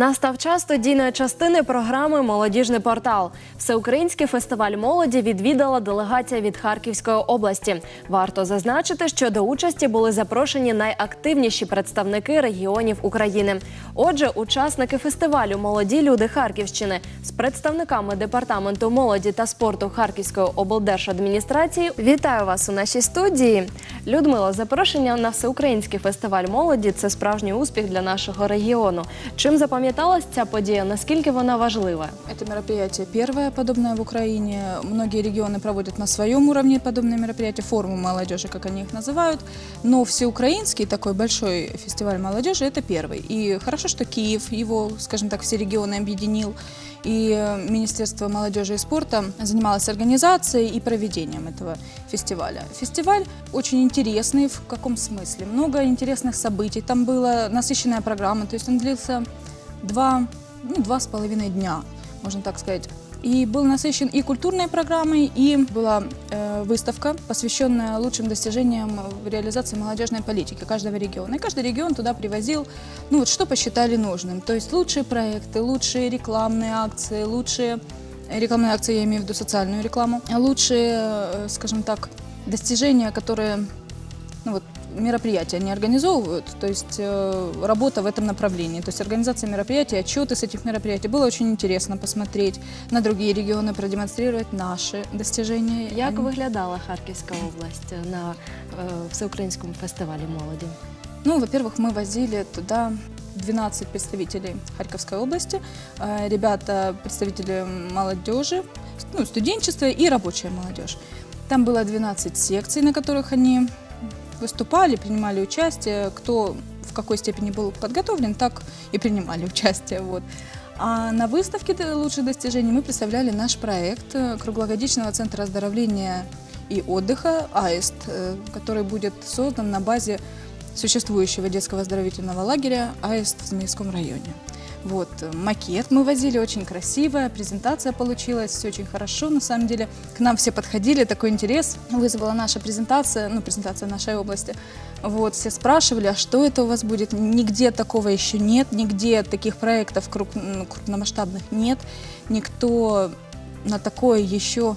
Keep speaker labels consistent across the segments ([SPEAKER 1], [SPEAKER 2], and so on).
[SPEAKER 1] Настав час студійної частини програми Молодіжний портал. Всеукраїнський фестиваль молоді відвідала делегація від Харківської області. Варто зазначити, що до участі були запрошені найактивніші представники регіонів України. Отже, учасники фестивалю Молоді люди Харківщини з представниками департаменту молоді та спорту Харківської облдержадміністрації. Вітаю вас у нашій студії. Людмила, запрошення на всеукраїнський фестиваль молоді це справжній успіх для нашого регіону. Чим запам'яталась ця подія? Наскільки вона важлива?
[SPEAKER 2] Это мероприятие первое подобное в Украине. Многие регионы проводят на своем уровне подобные мероприятия, форумы молодежи, как они их называют. Но всеукраинский такой большой фестиваль молодежи – это первый. И хорошо, что Киев его, скажем так, все регионы объединил. И Министерство молодежи и спорта занималось организацией и проведением этого фестиваля. Фестиваль очень интересный в каком смысле? Много интересных событий. Там была насыщенная программа, то есть он длился два, ну, два с половиной дня, можно так сказать. И был насыщен и культурной программой, и была э, выставка, посвященная лучшим достижениям в реализации молодежной политики каждого региона. И каждый регион туда привозил, ну вот что посчитали нужным. То есть лучшие проекты, лучшие рекламные акции, лучшие рекламные акции, я имею в виду социальную рекламу, лучшие, э, скажем так, достижения, которые ну вот, мероприятия они организовывают, то есть э, работа в этом направлении, то есть организация мероприятий, отчеты с этих мероприятий. Было очень интересно посмотреть на другие регионы, продемонстрировать наши достижения.
[SPEAKER 1] Як
[SPEAKER 2] Они-
[SPEAKER 1] виглядала Харківська область на е, всеукраїнському фестивалі молоді?
[SPEAKER 2] Ну, во-первых, мы возили туда 12 представителей Харьковской области, э, ребята, представители молодежи, ну, студенчества и рабочая молодежь. Там было 12 секций, на которых они выступали, принимали участие. Кто в какой степени был подготовлен, так и принимали участие. Вот. А на выставке д- лучших достижений мы представляли наш проект э, круглогодичного центра оздоровления и отдыха АИСТ, э, который будет создан на базе существующего детского оздоровительного лагеря АИСТ в Змеевском районе. Вот, э, макет мы возили, очень красивая, презентация получилась, все очень хорошо, на самом деле. К нам все подходили, такой интерес вызвала наша презентация, ну, презентация нашей области. Вот, все спрашивали, а что это у вас будет? Нигде такого еще нет, нигде таких проектов круп- крупномасштабных нет, никто на такое еще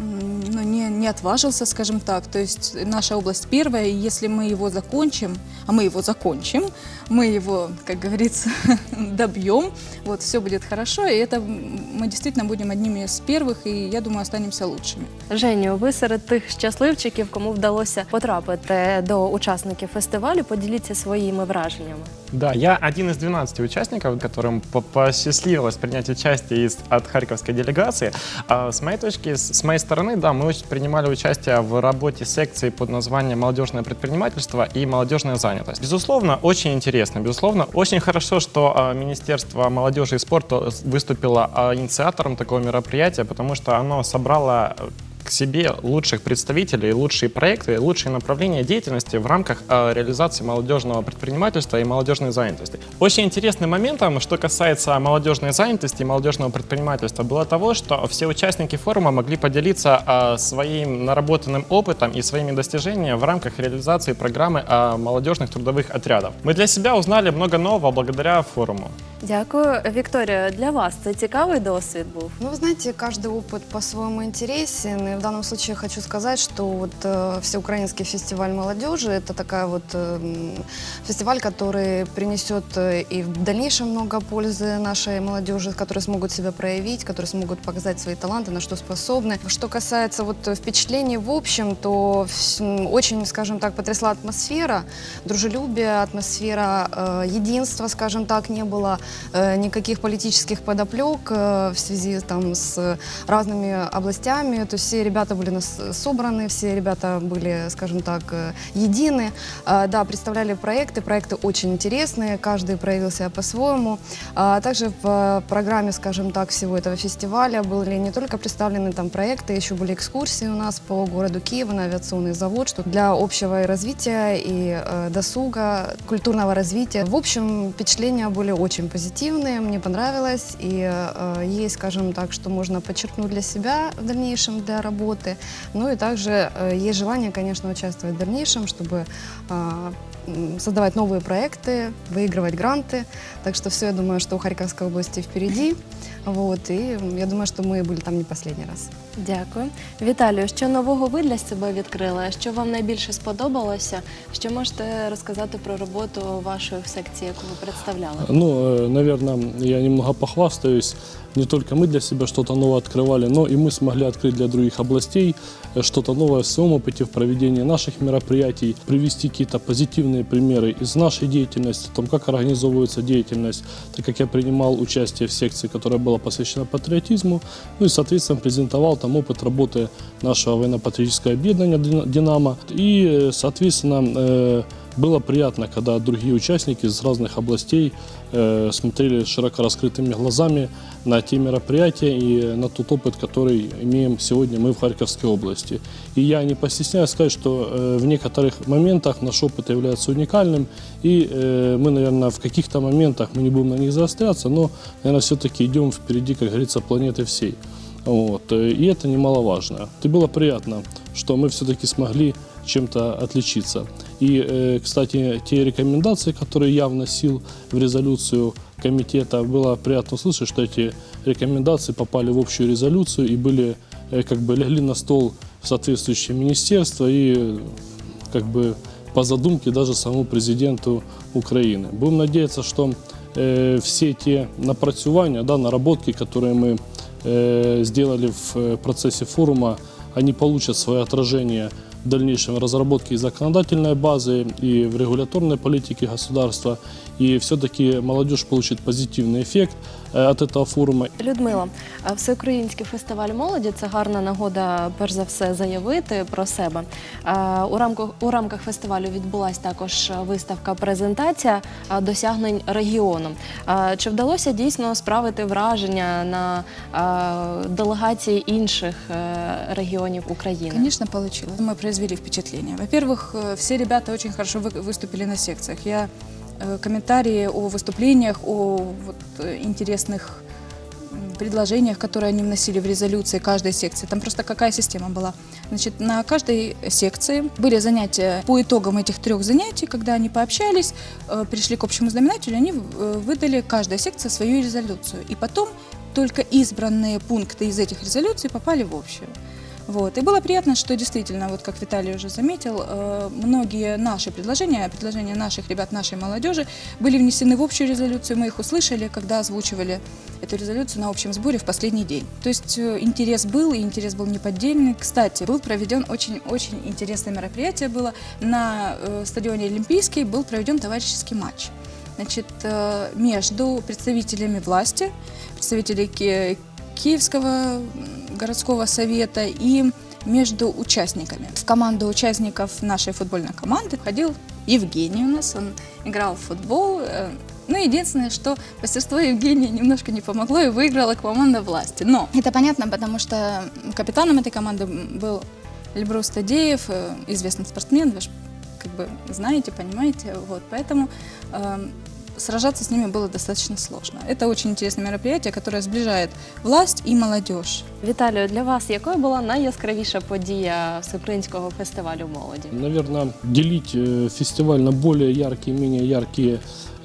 [SPEAKER 2] ну, не, не отважился, скажем так. То есть наша область первая, и если мы его закончим, а мы его закончим, мы его, как говорится, добьем, вот все будет хорошо, и это м, мы действительно будем одними из первых, и я думаю, останемся лучшими.
[SPEAKER 1] Женю, ви серед тих щасливчиків, кому вдалося потрапити до учасників фестивалю, поділіться своїми враженнями.
[SPEAKER 3] Да, я один из 12 участников, которым по- посчастливилось принять участие из, от харьковской делегации. А с моей точки, с, моей стороны, да, мы принимали участие в работе секции под названием «Молодежное предпринимательство» и «Молодежная занятость». Безусловно, очень интересно, безусловно, очень хорошо, что а, Министерство молодежи и спорта выступило а, инициатором такого мероприятия, потому что оно собрало себе лучших представителей, лучшие проекты, лучшие направления деятельности в рамках э, реализации молодежного предпринимательства и молодежной занятости. Очень интересным моментом, что касается молодежной занятости и молодежного предпринимательства, было того, что все участники форума могли поделиться э, своим наработанным опытом и своими достижениями в рамках реализации программы э, молодежных трудовых отрядов. Мы для себя узнали много нового благодаря форуму.
[SPEAKER 1] Дякую, Вікторія. Для вас це цікавий досвід був.
[SPEAKER 4] Ну, вы знаете, каждый опыт по-своему интересен. И в данном случае хочу сказать, что вот э, Всеукраинский фестиваль молодежи – это такая вот э, м, фестиваль, который принесет э, и в дальнейшем много пользы нашей молодежи, которые смогут себя проявить, которые смогут показать свои таланты, на что способны. Что касается вот э, впечатлений в общем, то вс- м, очень, скажем так, потрясла атмосфера, дружелюбие, атмосфера э, единства, скажем так, не было э, никаких политических подоплек э, в связи там с разными областями. То есть все ребята были нас собраны, все ребята были, скажем так, э, едины. Э, Да, представляли проекты, проекты очень интересные, каждый проявил себя по-своему. А Также в э, программе, скажем так, всего этого фестиваля были не только представлены там проекты, еще были экскурсии у нас по городу Киева на авиационный завод, что для общего развития и э, досуга, культурного развития. В общем, впечатления были очень позитивные. Позитивные, мне понравилось, и э, есть, скажем так, что можно подчеркнуть для себя в дальнейшем для работы. Ну и также э, есть желание, конечно, участвовать в дальнейшем, чтобы э, создавать новые проекты, выигрывать гранты. Так что все, я думаю, что у Харьковской области впереди. Вот, и я думаю, что мы были там не последний раз.
[SPEAKER 1] Дякую. Віталію, що нового ви для себе відкрили? Що вам найбільше сподобалося? Що можете розказати про роботу вашої секції, яку ви представляли?
[SPEAKER 5] Ну, наверное, я немного похвастаюсь. Не только мы для себя что-то новое открывали, но и мы смогли открыть для других областей э, что-то новое в своем опыте в проведении наших мероприятий, привести какие-то позитивные примеры из нашей деятельности, о том, как организовывается деятельность, так как я принимал участие в секции, которая была посвящена патриотизму, ну и, соответственно, презентовал там опыт работы нашего военно-патриотического объединения «Дина- «Динамо». И, э, соответственно, э, было приятно, когда другие участники из разных областей э, смотрели широко раскрытыми глазами на те мероприятия и на тот опыт, который имеем сегодня мы в Харьковской области. И я не постесняюсь сказать, что э, в некоторых моментах наш опыт является уникальным, и э, мы, наверное, в каких-то моментах, мы не будем на них заостряться, но, наверное, все-таки идем впереди, как говорится, планеты всей. Вот. И это немаловажно. И было приятно, что мы все-таки смогли чем-то отличиться. И, э, кстати, те рекомендации, которые я вносил в резолюцию комитета, было приятно услышать, что эти рекомендации попали в общую резолюцию и были, э, как бы легли на стол в соответствующее министерство и как бы по задумке даже самому президенту Украины. Будем надеяться, что э, все те напрацювання, да, наработки, которые мы э, сделали в э, процессе форума, они получат свое отражение в дальнейшем разработке и законодательной базы, и в регуляторной политике государства. И все-таки молодежь получит позитивный эффект э, от этого форума.
[SPEAKER 1] Людмила, а всеукраїнський фестиваль молоді це гарна нагода, перш за все, заявити про себе. А, У рамках у рамках фестивалю відбулася також виставка презентація а, досягнень регіону. А, Чи вдалося дійсно справити враження на а, делегації інших е, регіонів України?
[SPEAKER 2] Конечно, получилось. Мы произвели впечатление. Во-первых, э, все ребята очень хорошо вы- выступили на секциях. Я э, комментарии о выступлениях, о вот, э, интересных предложениях, которые они вносили в резолюции каждой секции. Там просто какая система была. Значит, на каждой секции были занятия по итогам этих трех занятий, когда они пообщались, пришли к общему знаменателю, они выдали каждая секция свою резолюцию. И потом только избранные пункты из этих резолюций попали в общую. Вот. И было приятно, что действительно, вот как Виталий уже заметил, э, многие наши предложения, предложения наших ребят, нашей молодежи были внесены в общую резолюцию. Мы их услышали, когда озвучивали эту резолюцию на общем сборе в последний день. То есть э, интерес был, и интерес был неподдельный. Кстати, был проведен очень-очень интересное мероприятие было. На э, стадионе Олимпийский был проведен товарищеский матч. Значит, между представителями власти, представителей Ки- Киевского городского совета и между участниками. В команду участников нашей футбольной команды входил Евгений у нас, он играл в футбол. э, Ну, единственное, что мастерство Евгения немножко не помогло и выиграла команда власти. Но это понятно, потому что капитаном этой команды был Эльбрус Тадеев, э, известный спортсмен, вы же как бы знаете, понимаете, вот, поэтому эм, сражаться с ними было достаточно сложно. Это очень интересное мероприятие, которое сближает власть и молодежь.
[SPEAKER 1] Віталію, для вас якою була найяскравіша подія всеукраїнського фестивалю молоді?
[SPEAKER 5] Наверное, делить э, фестиваль на более яркие и менее яркие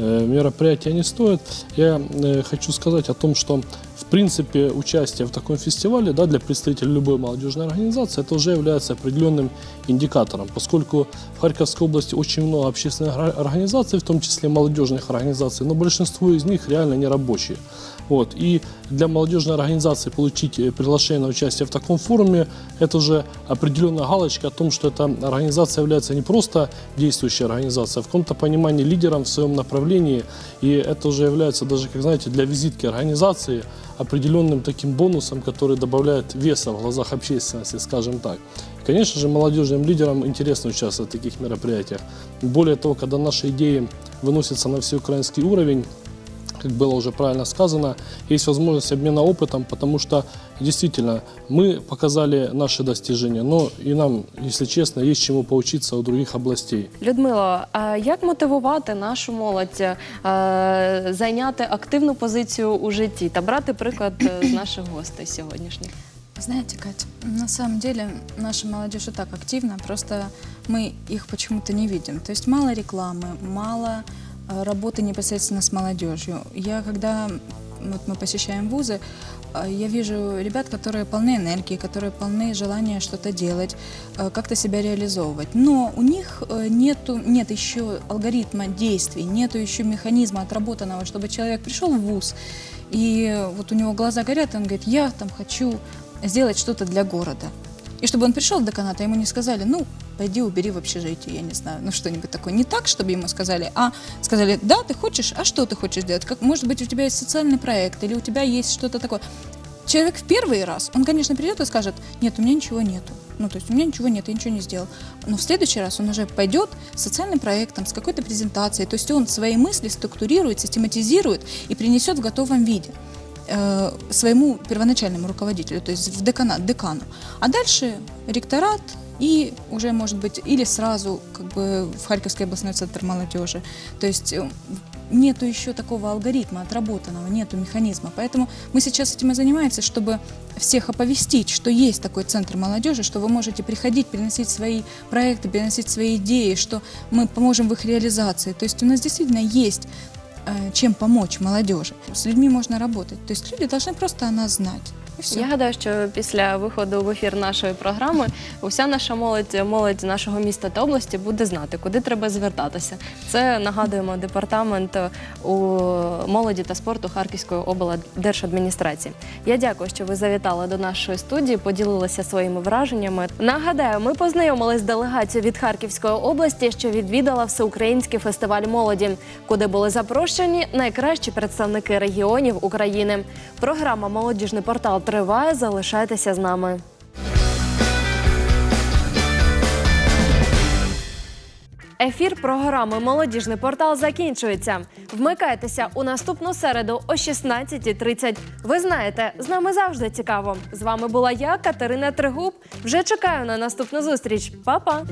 [SPEAKER 5] э, мероприятия не стоит. Я э, хочу сказать о том, что в принципе участие в таком фестивале да, для представителей любой молодежной организации это уже является определенным индикатором, поскольку в Харьковской области очень много общественных организаций, в том числе молодежных организаций, но большинство из них реально не рабочие. Вот. И для молодежной организации получить э, приглашение на участие в таком форуме, это уже определенная галочка о том, что эта организация является не просто действующей организацией, а в каком-то понимании лидером в своем направлении. И это уже является даже, как знаете, для визитки организации определенным таким бонусом, который добавляет веса в глазах общественности, скажем так. Конечно же, молодежным лидерам интересно участвовать в таких мероприятиях. Более того, когда наши идеи выносятся на всеукраинский уровень, как было уже правильно сказано, есть возможность обмена опытом, потому что действительно мы показали наши достижения, но и нам, если честно, есть чему поучиться у других областей.
[SPEAKER 1] Людмило, а як мотивувати нашу молодь е, зайняти активну позицію у житті та брати приклад е, з наших гостей сьогоднішніх?
[SPEAKER 2] Знаете, Катя, на самом деле наша молодежь и так активна, просто мы их почему-то не видим. То есть мало рекламы, мало э, работы непосредственно с молодежью. Я когда вот мы посещаем вузы, э, я вижу ребят, которые полны энергии, которые полны желания что-то делать, э, как-то себя реализовывать. Но у них э, нету, нет еще алгоритма действий, нету еще механизма отработанного, чтобы человек пришел в вуз, и вот у него глаза горят, и он говорит, я там хочу сделать что-то для города. И чтобы он пришел в деканат, а ему не сказали, ну, пойди убери в общежитии, я не знаю, ну что-нибудь такое. Не так, чтобы ему сказали, а сказали, да, ты хочешь, а что ты хочешь делать? Как, может быть, у тебя есть социальный проект, или у тебя есть что-то такое. Человек в первый раз, он, конечно, придет и скажет, нет, у меня ничего нету. Ну, то есть у меня ничего нет, я ничего не сделал. Но в следующий раз он уже пойдет с социальным проектом, с какой-то презентацией. То есть он свои мысли структурирует, систематизирует и принесет в готовом виде э, своему первоначальному руководителю, то есть в деканат, декану. А дальше ректорат и уже, может быть, или сразу как бы в Харьковский областной центр молодежи. То есть э, нету еще такого алгоритма отработанного, нету механизма. Поэтому мы сейчас этим и занимаемся, чтобы всех оповестить, что есть такой центр молодежи, что вы можете приходить, переносить свои проекты, переносить свои идеи, что мы поможем в их реализации. То есть у нас действительно есть чем помочь молодежи. С людьми можно работать. То есть люди должны просто нас знать. И все.
[SPEAKER 1] Я гадаю, що після виходу в ефір нашої програми уся наша молодь, молодь нашого міста та області буде знати, куди треба звертатися. Це нагадуємо департамент у молоді та спорту Харківської облдержадміністрації. Я дякую, що ви завітали до нашої студії, поділилися своїми враженнями. Нагадаю, ми познайомились з делегацією від Харківської області, що відвідала всеукраїнський фестиваль молоді, куди були запрошені найкращі представники регіонів України. Програма Молодіжний портал триває. Залишайтеся з нами. Ефір програми Молодіжний портал закінчується. Вмикайтеся у наступну середу о 16.30. Ви знаєте, з нами завжди цікаво. З вами була я, Катерина Тригуб. Вже чекаю на наступну зустріч. Па-па!